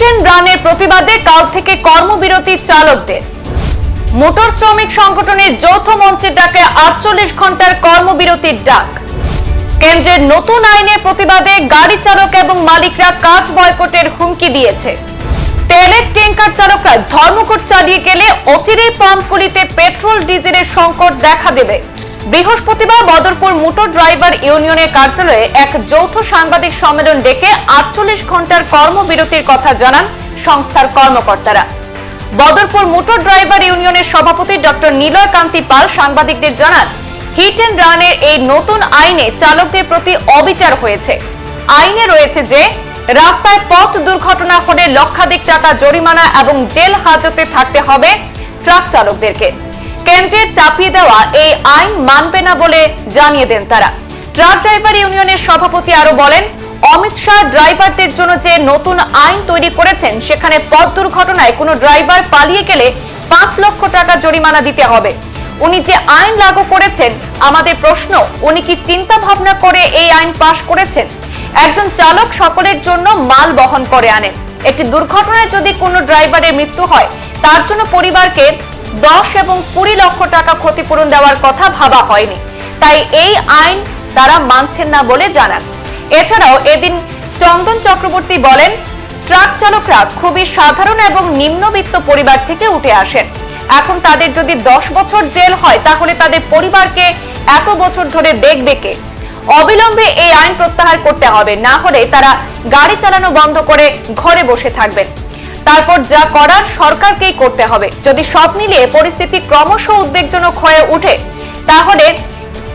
Hit and রানের প্রতিবাদে কাল থেকে কর্মবিরতি চালকদের। মোটর শ্রমিক সংগঠনের যৌথ মঞ্চের ডাকে আটচল্লিশ ঘণ্টার কর্মবিরতির ডাক। কেন্দ্রের নতুন আইনের প্রতিবাদে গাড়ি চালক এবং মালিকরা কাজ বয়কটের হুমকি দিয়েছে। তেলের ট্যাঙ্কার চালকরা ধর্মঘট চালিয়ে গেলে অচিরেই পাম্পগুলিতে পেট্রোল, ডিজেলের সংকট দেখা দেবে। বৃহস্পতিবার বদরপুর মোটর ড্রাইভার ইউনিয়নের কার্যালয়ে এক যৌথ সাংবাদিক সম্মেলন ডেকে আটচল্লিশ ঘণ্টার কর্মবিরতির কথা জানান সংস্থার কর্মকর্তারা। বদরপুর মোটর ড্রাইভার ইউনিয়নের সভাপতি ডক্টর নিলয় কান্তি পাল সাংবাদিকদের জানান, হিট অ্যান্ড রানের এই নতুন আইনে চালকদের প্রতি অবিচার হয়েছে। আইনে রয়েছে যে, রাস্তায় পথ দুর্ঘটনা হলে লক্ষাধিক টাকা জরিমানা এবং জেল হাজতে থাকতে হবে ট্রাক চালকদেরকে। কেন্দ্রের চাপিয়ে দেওয়া এই আইন মানবে না বলে জানিয়ে দেন তারা। ট্রাক ড্রাইভার ইউনিয়নের সভাপতি আরও বলেন, অমিত শাহ ড্রাইভারদের জন্য যে নতুন আইন তৈরি করেছেন, সেখানে পথ দুর্ঘটনায় কোনো ড্রাইভার পালিয়ে গেলে পাঁচ লক্ষ টাকা জরিমানা দিতে হবে। উনি যে আইন লাগু করেছেন, আমাদের প্রশ্ন, উনি কি চিন্তা ভাবনা করে এই আইন পাশ করেছেন? একজন চালক সকলের জন্য মাল বহন করে আনেন। একটি দুর্ঘটনায় যদি কোনো ড্রাইভারের মৃত্যু হয়, তার জন্য পরিবারকে দশ এবং কুড়ি লক্ষ টাকা ক্ষতিপূরণ দেওয়ার কথা ভাবা হয়নি। তাই এই আইন তারা মানছেন না বলে জানান। এছাড়াও এদিন চন্দন চক্রবর্তী বলেন, ট্রাক চালকরা খুবই সাধারণ এবং নিম্নবিত্ত পরিবার থেকে উঠে আসেন। এখন তাদের যদি দশ বছর জেল হয়, তাহলে তাদের পরিবারকে এত বছর ধরে দেখবে কে? অবিলম্বে এই আইন প্রত্যাহার করতে হবে। না হলে তারা গাড়ি চালানো বন্ধ করে ঘরে বসে থাকবেন। তারপর যা করার সরকারকেই করতে হবে। যদি সব মিলিয়ে পরিস্থিতি ক্রমশ উদ্বেগজনক হয়ে ওঠে, তাহলে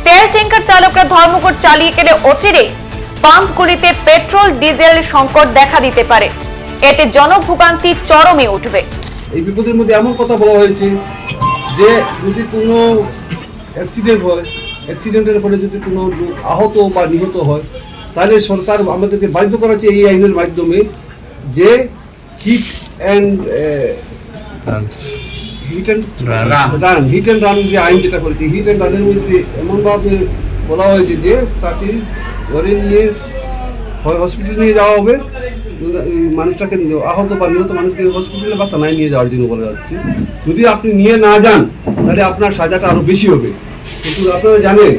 তেল ট্যাঙ্কার চালকরা ধর্মঘট চালিয়ে গেলে অচিরে পাম্পগুলিতে পেট্রোল, ডিজেল সংকট দেখা দিতে পারে। এতে জনভোগান্তি চরমে উঠবে। এই বিপদের মধ্যে এমন কথা বলা হয়েছে যে যদি কোনো অ্যাক্সিডেন্ট হয় অ্যাক্সিডেন্টের ফলে যদি কোনো আহত বা নিহত হয়, তাহলে সরকার আমাদেরকে বাধ্য করাচ্ছে এই আইনের মাধ্যমে যে hit and hit and run hit and run যে আইন যেটা করেছে হিট অ্যান্ড রানের মধ্যে এমনভাবে বলা হয়েছে যে তাকে ধরে নিয়ে হয় হসপিটালে নিয়ে যাওয়া হবে। মানুষটাকে আহত বা নিহত মানুষকে হসপিটালে বা থানায় নিয়ে যাওয়ার জন্য বলা যাচ্ছে যদি আপনি নিয়ে না যান তাহলে আপনার সাজাটা আরও বেশি হবে। কিন্তু আপনারা জানেন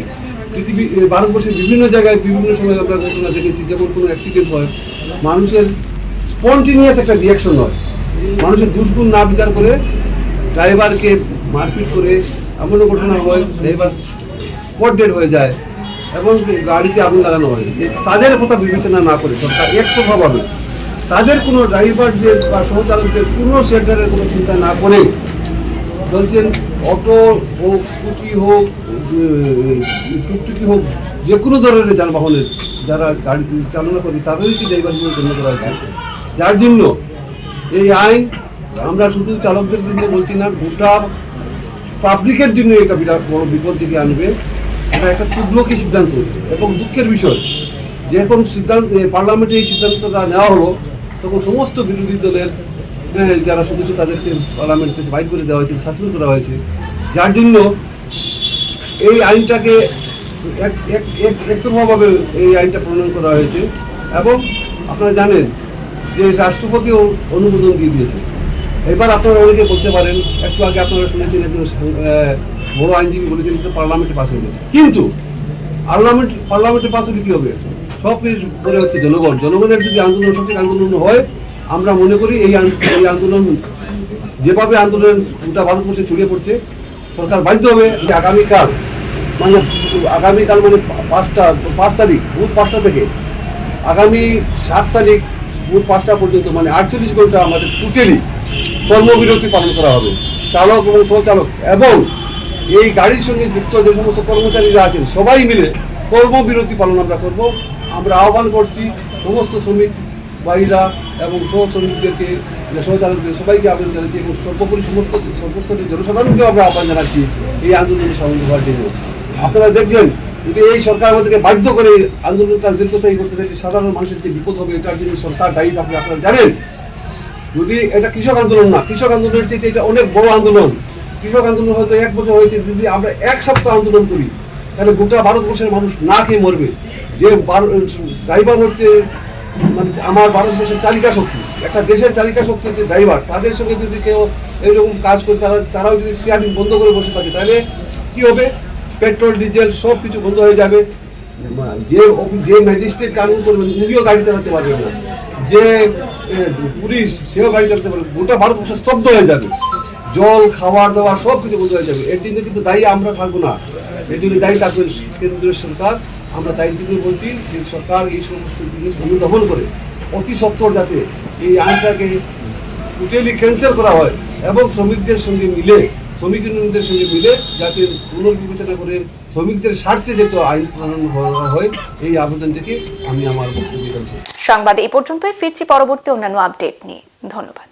পৃথিবী ভারতবর্ষের বিভিন্ন জায়গায় বিভিন্ন সময় আমরা ঘটনা দেখেছি যখন কোনো অ্যাক্সিডেন্ট হয় মানুষের স্পন্টিনিয়াস একটা রিয়াকশন হয়। মানুষের দুষ্গুণ না বিচার করে ড্রাইভারকে মারপিট করে এমনও ঘটনা হয়, ড্রাইভার স্পট ডেড হয়ে যায় এবং গাড়িতে আগুন লাগানো হয়। তাদের কথা বিবেচনা না করে সরকার একশোভাবে তাদের কোনো ড্রাইভারদের বা সহচালকদের কোনো সেন্টারের কোনো চিন্তা না করে বলছেন অটো হোক, স্কুটি হোক টুকটুকি হোক, যে কোনো ধরনের যানবাহনের যারা গাড়ি চালনা করে তাদেরকে ড্রাইভার হিসেবে গণ্য করা হচ্ছে যার জন্য এই আইন, আমরা শুধু চালকদের জন্য বলছি না, গোটা পাবলিকের জন্য এটা বিরাট বড় বিপদ থেকে আনবে। এটা একটা তুগলকি সিদ্ধান্ত এবং দুঃখের বিষয়। যেরকম সিদ্ধান্ত পার্লামেন্টে এই সিদ্ধান্তটা নেওয়া হলো, তখন সমস্ত বিরোধী দলের যারা সদস্য তাদেরকে পার্লামেন্ট থেকে বাইর করে দেওয়া হয়েছে সাসপেন্ড করা হয়েছে। যার জন্য এই আইনটাকে এক, একতরফাভাবে এই আইনটা প্রণয়ন করা হয়েছে। এবং আপনারা জানেন যে রাষ্ট্রপতিও অনুমোদন দিয়ে দিয়েছে। এবার আপনারা অনেকে বলতে পারেন, একটু আগে আপনারা শুনেছেন, একজন বড় আইনজীবী বলেছেন এটা পার্লামেন্টে পাস হয়ে গেছে। কিন্তু পার্লামেন্ট, পার্লামেন্টে পাস হলে কী হবে? সব কিছু করে হচ্ছে জনগণ। জনগণের যদি আন্দোলন, সঠিক আন্দোলন হয়, আমরা মনে করি এই এই আন্দোলন, যেভাবে আন্দোলন গোটা ভারতবর্ষে ছড়িয়ে পড়ছে, সরকার বাধ্য হবে যে আগামীকাল মানে আগামীকাল মানে পাঁচটা, পাঁচ তারিখ বুধ পাঁচটা থেকে, আগামী সাত তারিখ ভোর পাঁচটা পর্যন্ত মানে আটচল্লিশ ঘণ্টা আমাদের টোটালি কর্মবিরতি পালন করা হবে। চালক এবং সহচালক এবং এই গাড়ির সঙ্গে যুক্ত যে সমস্ত কর্মচারীরা আছেন, সবাই মিলে কর্মবিরতি পালন আমরা করব। আমরা আহ্বান করছি সমস্ত শ্রমিক ভাইরা এবং সহ শ্রমিকদেরকে, যে সহচালকদের সবাইকে আহ্বান জানাচ্ছি এবং সর্বোপরি সমস্ত, সর্বস্তরের জনসাধারণকে আমরা আহ্বান জানাচ্ছি এই আন্দোলনে সামিল হওয়ার জন্য। আপনারা দেখছেন যদি এই সরকার আমাদেরকে বাধ্য করে আন্দোলনটা দীর্ঘস্থায়ী করতে থাকে সাধারণ মানুষের যে বিপদ হবে, এটার জন্য সরকার দায়ী থাকবে, আপনারা জানেন। যদি এটা কৃষক আন্দোলন না, কৃষক আন্দোলনের চেয়ে এটা অনেক বড় আন্দোলন। কৃষক আন্দোলন হয়তো এক বছর হয়েছে, যদি আমরা এক সপ্তাহ আন্দোলন করি, তাহলে গোটা ভারতবর্ষের মানুষ না খেয়ে মরবে। যে ড্রাইভার হচ্ছে মানে আমার ভারতবর্ষের চালিকা শক্তি, একটা দেশের চালিকা শক্তি হচ্ছে ড্রাইভার। তাদের সঙ্গে যদি কেউ এইরকম কাজ করে, তারা তারাও যদি স্টিয়ারিং বন্ধ করে বসে থাকে, তাহলে কি হবে? পেট্রোল, ডিজেল সব কিছু বন্ধ হয়ে যাবে। যে যে ম্যাজিস্ট্রেট কানুন করবেন উনিও গাড়ি চালাতে পারবেন না। যে পুলিশ, সেও গাড়ি চালাতে পারবে গোটা ভারতবর্ষ স্তব্ধ হয়ে যাবে। জল, খাবার দাবার সব কিছু বন্ধ হয়ে যাবে। এর জন্য কিন্তু দায়ী আমরা থাকব না। এর জন্য দায়ী থাকবে কেন্দ্রীয় সরকার। আমরা তাই জন্য বলছি যে সরকার এই সমস্ত জিনিস অনুধাবন করে। অতি সত্বর যাতে এই আইনটাকে টোটালি ক্যান্সেল করা হয় এবং শ্রমিকদের সঙ্গে মিলে শ্রমিক ইউনিয়নদের সঙ্গে মিলে যাতে পুনর্বিবেচনা করে শ্রমিকদের স্বার্থে যেত আইন প্রণয়ন হয়, এই আবেদন থেকে আমি আমার বক্তব্য সংবাদ এই পর্যন্তই, ফিরছি পরবর্তী অন্যান্য আপডেট নিয়ে। ধন্যবাদ।